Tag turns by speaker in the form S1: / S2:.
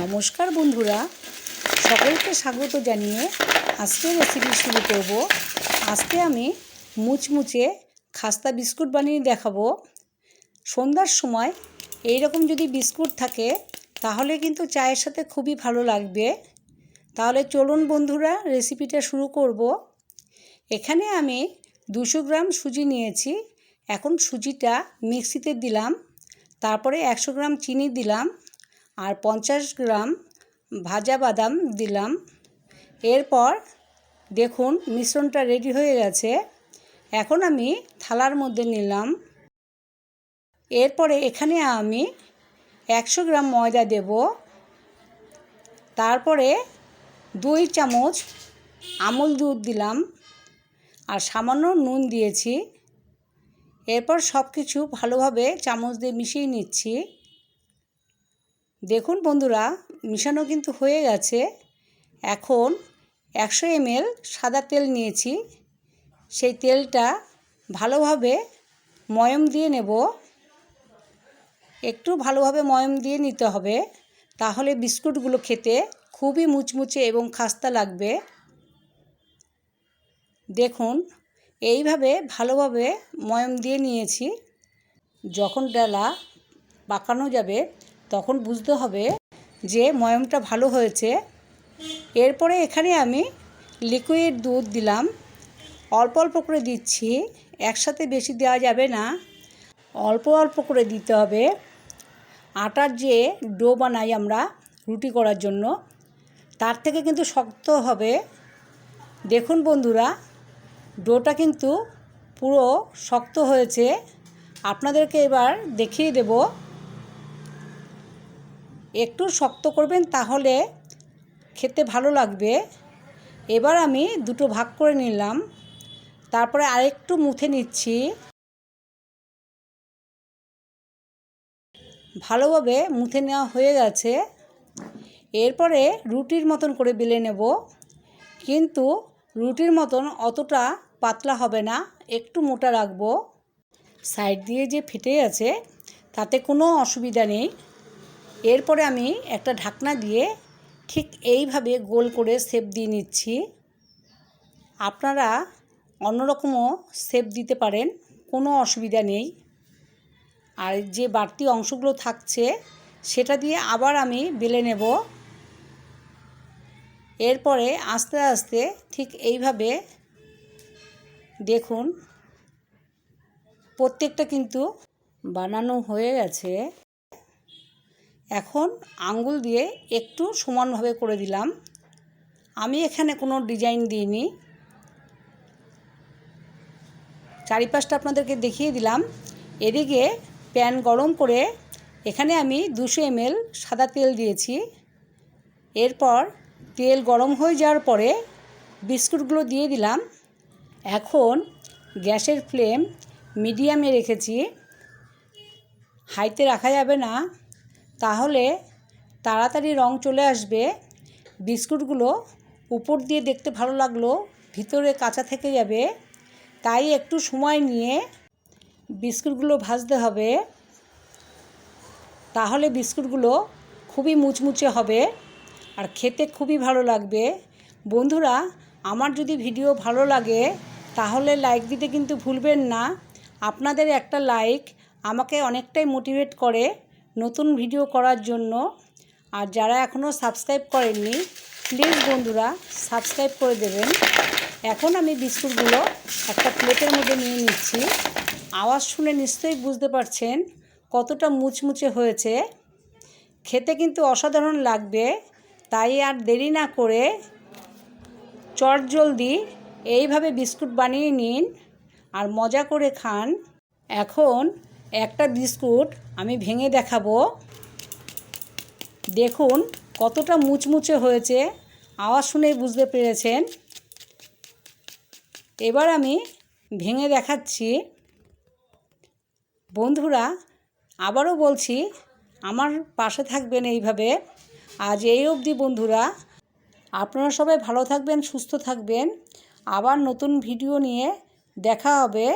S1: নমস্কার বন্ধুরা, সকলকে স্বাগত জানিয়ে আজকে রেসিপি শুরু করব। আজকে আমি মুচমুচে খাস্তা বিস্কুট বানিয়ে দেখাবো। সন্ধ্যার সময় এই রকম যদি বিস্কুট থাকে, তাহলে কিন্তু চায়ের সাথে খুবই ভালো লাগবে। তাহলে চলুন বন্ধুরা রেসিপিটা শুরু করব। এখানে আমি দুশো গ্রাম সুজি নিয়েছি। এখন সুজিটা মিক্সিতে দিলাম। তারপরে একশো গ্রাম চিনি দিলাম। আর পঞ্চাশ গ্রাম ভাজা বাদাম দিলাম। এরপর দেখুন মিশ্রণটা রেডি হয়ে গেছে। এখন আমি থালার মধ্যে নিলাম। এরপরে এখানে আমি একশো গ্রাম ময়দা দেব। তারপরে দুই চামচ আমুল দুধ দিলাম আর সামান্য নুন দিয়েছি। এরপর সব কিছু ভালোভাবে চামচ দিয়ে মিশিয়ে নিচ্ছি। দেখুন বন্ধুরা, মিশানো কিন্তু হয়ে গেছে। এখন একশো এমএল সাদা তেল নিয়েছি। সেই তেলটা ভালোভাবে ময়ম দিয়ে নেব। একটু ভালোভাবে ময়ম দিয়ে নিতে হবে, তাহলে বিস্কুটগুলো খেতে খুবই মুচমুচে এবং খাস্তা লাগবে। দেখুন, এইভাবে ভালোভাবে ময়ম দিয়ে নিয়েছি। যখন ডালা পাকানো যাবে তখন বুঝতে হবে যে ময়মটা ভালো হয়েছে। এরপরে এখানে আমি লিকুইড দুধ দিলাম। অল্প অল্প করে দিচ্ছি, একসাথে বেশি দেওয়া যাবে না। অল্প অল্প করে দিতে হবে। আটার যে ডো বানাই আমরা রুটি করার জন্য, তার থেকে কিন্তু শক্ত হবে। দেখুন বন্ধুরা, ডোটা কিন্তু পুরো শক্ত হয়েছে। আপনাদেরকে এবার দেখিয়ে দেব। একটু শক্ত করবেন তাহলে খেতে ভালো লাগবে। এবার আমি দুটো ভাগ করে নিলাম। তারপরে আরেকটু মুথে নিচ্ছি। ভালোভাবে মুথে নেওয়া হয়ে গেছে। এরপরে রুটির মতন করে বেলে নেব। কিন্তু রুটির মতন অতটা পাতলা হবে না, একটু মোটা রাখব। সাইড দিয়ে যে ফেটে আছে, তাতে কোনো অসুবিধা নেই। এরপরে আমি একটা ঢাকনা দিয়ে ঠিক এইভাবে গোল করে সেপ দিয়ে নিচ্ছি। আপনারা অন্যরকমও সেপ দিতে পারেন, কোনো অসুবিধা নেই। আর যে বাড়তি অংশগুলো থাকছে, সেটা দিয়ে আবার আমি বেলে নেব। এরপরে আস্তে আস্তে ঠিক এইভাবে দেখুন, প্রত্যেকটা কিন্তু বানানো হয়ে গেছে। এখন আঙ্গুল দিয়ে একটু সমানভাবে করে দিলাম। আমি এখানে কোনো ডিজাইন দিইনি। চারিপাশটা আপনাদেরকে দেখিয়ে দিলাম। এদিকে প্যান গরম করে এখানে আমি দুশো এমএল সাদা তেল দিয়েছি। এরপর তেল গরম হয়ে যাওয়ার পরে বিস্কুটগুলো দিয়ে দিলাম। এখন গ্যাসের ফ্লেম মিডিয়ামে রেখেছি। হাইতে রাখা যাবে না। তাহলে তাড়াতাড়ি রং চলে আসবে। বিস্কুটগুলো উপর দিয়ে দেখতে ভালো লাগল, ভিতরে কাঁচা থেকে যাবে। তাই একটু সময় নিয়ে বিস্কুটগুলো ভাজতে হবে। তাহলে বিস্কুটগুলো খুবই মুচমুচে হবে আর খেতে খুবই ভালো লাগবে। বন্ধুরা, আমার যদি ভিডিও ভালো লাগে, তাহলে লাইক দিতে কিন্তু ভুলবেন না। আপনাদের একটা লাইক আমাকে অনেকটাই মোটিভেট করে। নতুন ভিডিও করার জন্য। আর যারা এখনও সাবস্ক্রাইব করেননি, প্লিজ বন্ধুরা, সাবস্ক্রাইব করে দেবেন। এখন আমি বিস্কুটগুলো একটা প্লেটের মধ্যে নিয়ে নিচ্ছি। আওয়াজ শুনে নিশ্চয়ই বুঝতে পারছেন কতটা মুচমুচে হয়েছে। খেতে কিন্তু অসাধারণ লাগবে, তাই আর দেরি না করে চট জলদি এইভাবে বিস্কুট বানিয়ে নিন আর মজা করে খান। এখন একটা বিস্কুট আমি ভেঙে দেখাবো। দেখুন কতটা মুচমুচে হয়েছে, আওয়াজ শুনেই বুঝতে পেরেছেন। এবার আমি ভেঙে দেখাচ্ছি। বন্ধুরা, আবারও বলছি, আমার পাশে থাকবেন এইভাবে। আজ এই অবধি বন্ধুরা, আপনারা সবাই ভালো থাকবেন, সুস্থ থাকবেন। আবার নতুন ভিডিও নিয়ে দেখা হবে।